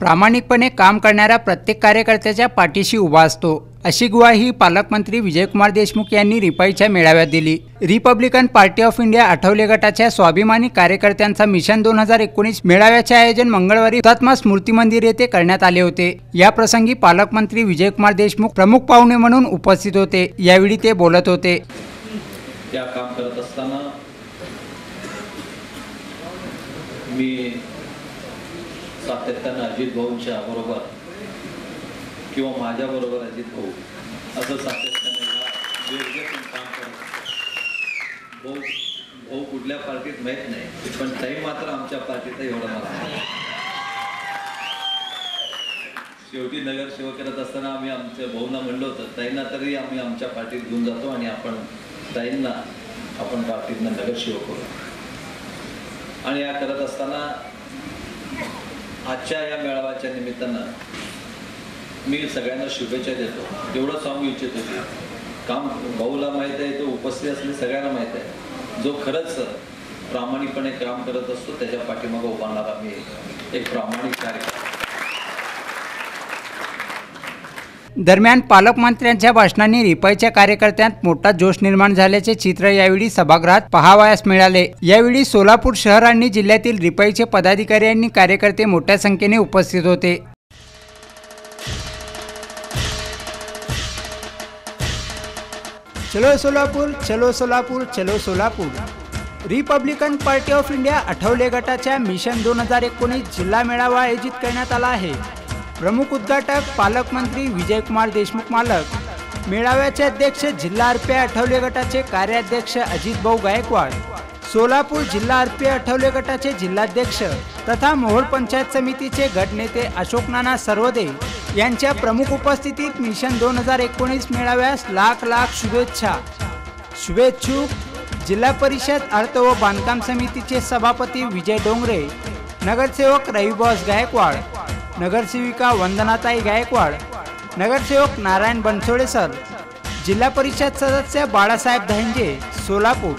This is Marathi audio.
प्रामाणिकपणे काम करणाऱ्या प्रत्येक कार्यकर्त्याच्या पाठीशी उभा असतो. अशी ग्वाही पालकमंत्री विजयकुमार देशमुख यांनी रिपाईच्या मेळाव्यात दिली. Republican Party of India Athawale गटाच्या स्वाभिमानी कार्यकर्त्यांचा मिशन दोन हजार एकोणीस मेळाव्याचे आयोजन मंगळवारी हुतात्मा स्मृती मंदिर येथे करण्यात आले होते. या प्रसंगी पालकमंत्री विजयकुमार देशमुख प्रमुख पाहुणे म्हणून उपस्थित होते. यावेळी ते बोलत होते. काम करत असताना मी सातत्यानं अजित भाऊंच्या बरोबर किंवा माझ्या बरोबर अजित भाऊ असं सातत्याने काम करत भाऊ भाऊ कुठल्या पार्टीत माहीत नाही पण टाईम मात्र आमच्या पार्टीचा एवढा मला शेवटी नगरसेवक करत असताना आम्ही आमच्या भाऊंना म्हणलं होतं ताईंना तरी आम्ही आमच्या पार्टीत घेऊन जातो आणि आपण ताईंना आपण पार्टीतनं नगरसेवक करू. आणि या करत असताना आजच्या या मेळाव्याच्या निमित्तानं मी सगळ्यांना शुभेच्छा देतो. एवढं सांगू इच्छित होते. काम भाऊला माहीत आहे तो उपस्थित असले सगळ्यांना माहीत आहे. जो खरंच प्रामाणिकपणे काम करत असतो त्याच्या पाठीमागं उभारणारा मी एक प्रामाणिक कार्यक्रम दरम्यान पालकमंत्र्यांच्या भाषणांनी रिपाईच्या कार्यकर्त्यांत मोठा जोश निर्माण झाल्याचे चित्र यावेळी सभागृहात पहावयास मिळाले. यावेळी सोलापूर शहर आणि जिल्ह्यातील रिपाईचे पदाधिकारी आणि कार्यकर्ते मोठ्या संख्येने उपस्थित होते. चलो सोलापूर चलो सोलापूर चलो Solapur. Republican Party of India Athawale गटाच्या मिशन दोन हजार एकोणीस जिल्हा मेळावा आयोजित करण्यात आला आहे. प्रमुख उद्घाटक पालकमंत्री विजयकुमार देशमुख मालक. मेळाव्याचे अध्यक्ष जिल्हा आरपीआय आठवले गटाचे कार्याध्यक्ष अजित भाऊ गायकवाड. सोलापूर जिल्हा आरपीआय आठवले गटाचे जिल्हाध्यक्ष तथा मोहोळ पंचायत समितीचे गटनेते अशोक नाना सर्वदे यांच्या प्रमुख उपस्थितीत मिशन दोन हजार एकोणीस मेळाव्यास लाख लाख शुभेच्छा. शुभेच्छुक जिल्हा परिषद अर्थ व बांधकाम समितीचे सभापती विजय डोंगरे. नगरसेवक रविबॉस गायकवाड. नगरसेविका वंदनाताई गायकवाड नगरसेवक नारायण बनसोडे सर जिल्हा परिषद सदस्य बाळासाहेब दहंजे सोलापूर.